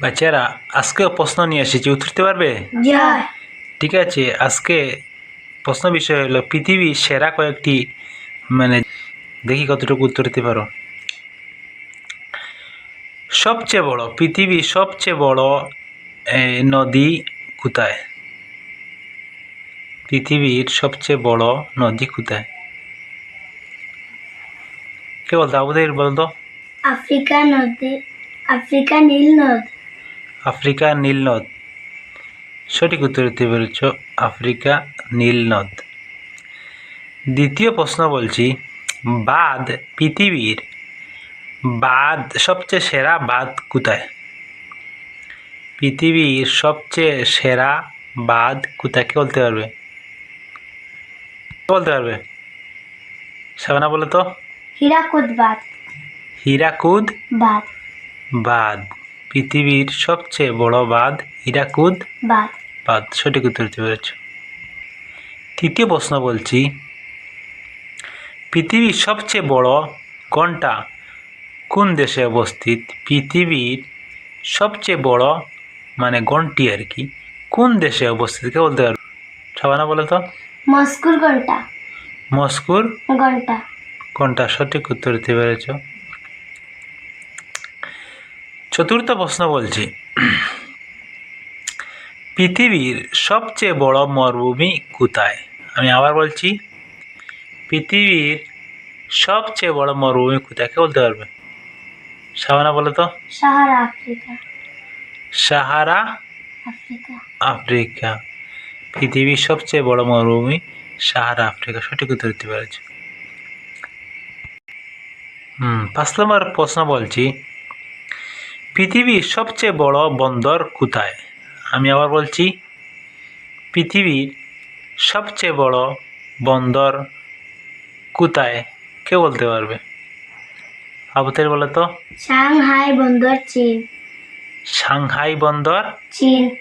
বাচ্চারা আজকেও প্রশ্ন নিয়ে এসেছি উত্তর দিতে পারবে ঠিক আছে আজকে প্রশ্ন বিষয় হলো পৃথিবীর সেরা কয়েকটি মানে দেখি কতটুকু উত্তর দিতে পারো। সবচেয়ে বড় পৃথিবীর সবচেয়ে বড় নদী কোথায়? পৃথিবীর সবচেয়ে বড় নদী কোথায়? কে বলতো? আবুদের বলতো? আফ্রিকা নদী আফ্রিকা নীল নদ। আফ্রিকা নীল নদ। সঠিক উত্তর দিতে পেরেছ আফ্রিকা নীল নদ। দ্বিতীয় প্রশ্ন বলছি বাদ পৃথিবীর বাদ সবচেয়ে সেরা বাদ কোথায়? পৃথিবীর সবচেয়ে সেরা বাদ কোথায়? কে বলতে পারবে? বলতে পারবে? সাবানা বলো তো। হীরাকুদ বাঁধ। হীরাকুদ বাদ বাঁধ। পৃথিবীর সবচেয়ে বড় বাঁধ হীরাকুদ? বাঁধ। সঠিক উত্তর দিতে পেরেছ। তৃতীয় প্রশ্ন বলছি পৃথিবীর সবচেয়ে বড় ঘণ্টা কোন দেশে অবস্থিত? পৃথিবীর সবচেয়ে বড় মানে ঘন্টি আর কি? কোন দেশে অবস্থিত? কে বলতে পারবে? সবানা বলে তো। মস্কুর ঘণ্টা মস্কুর ঘণ্টা কোনটা? সঠিক উত্তর দিতে পেরেছ। চতুর্থ প্রশ্ন বলছি পৃথিবীর সবচেয়ে বড় মরুভূমি কোথায়? আমি আবার বলছি পৃথিবীর সবচেয়ে বড় মরুভূমি কোথায়? কে বলতে পারবে? সাবানা বলে তো। Sahara Africa. Sahara Africa. Africa. পৃথিবীর সবচেয়ে বড় মরুভূমি সাহারা আফ্রিকা। সঠিক উত্তর দিতে পেরেছে। হুম পাঁচ নম্বর প্রশ্ন বলছি পৃথিবীর সবচেয়ে বড় বন্দর কোথায়? আমি আবার বলছি পৃথিবীর সবচেয়ে বড় বন্দর কোথায়? কে বলতে পারবে। আবুতের বলে তো। সাংহাই বন্দর চীন। সাংহাই বন্দর? চীন।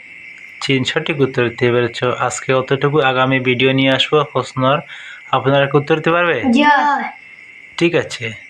চীন সঠিক উত্তর দিতে পেরেছ। আজকে অতটুকু আগামী ভিডিও নিয়ে আসব প্রশ্নর। আপনারা উত্তর দিতে পারবে? ঠিক আছে।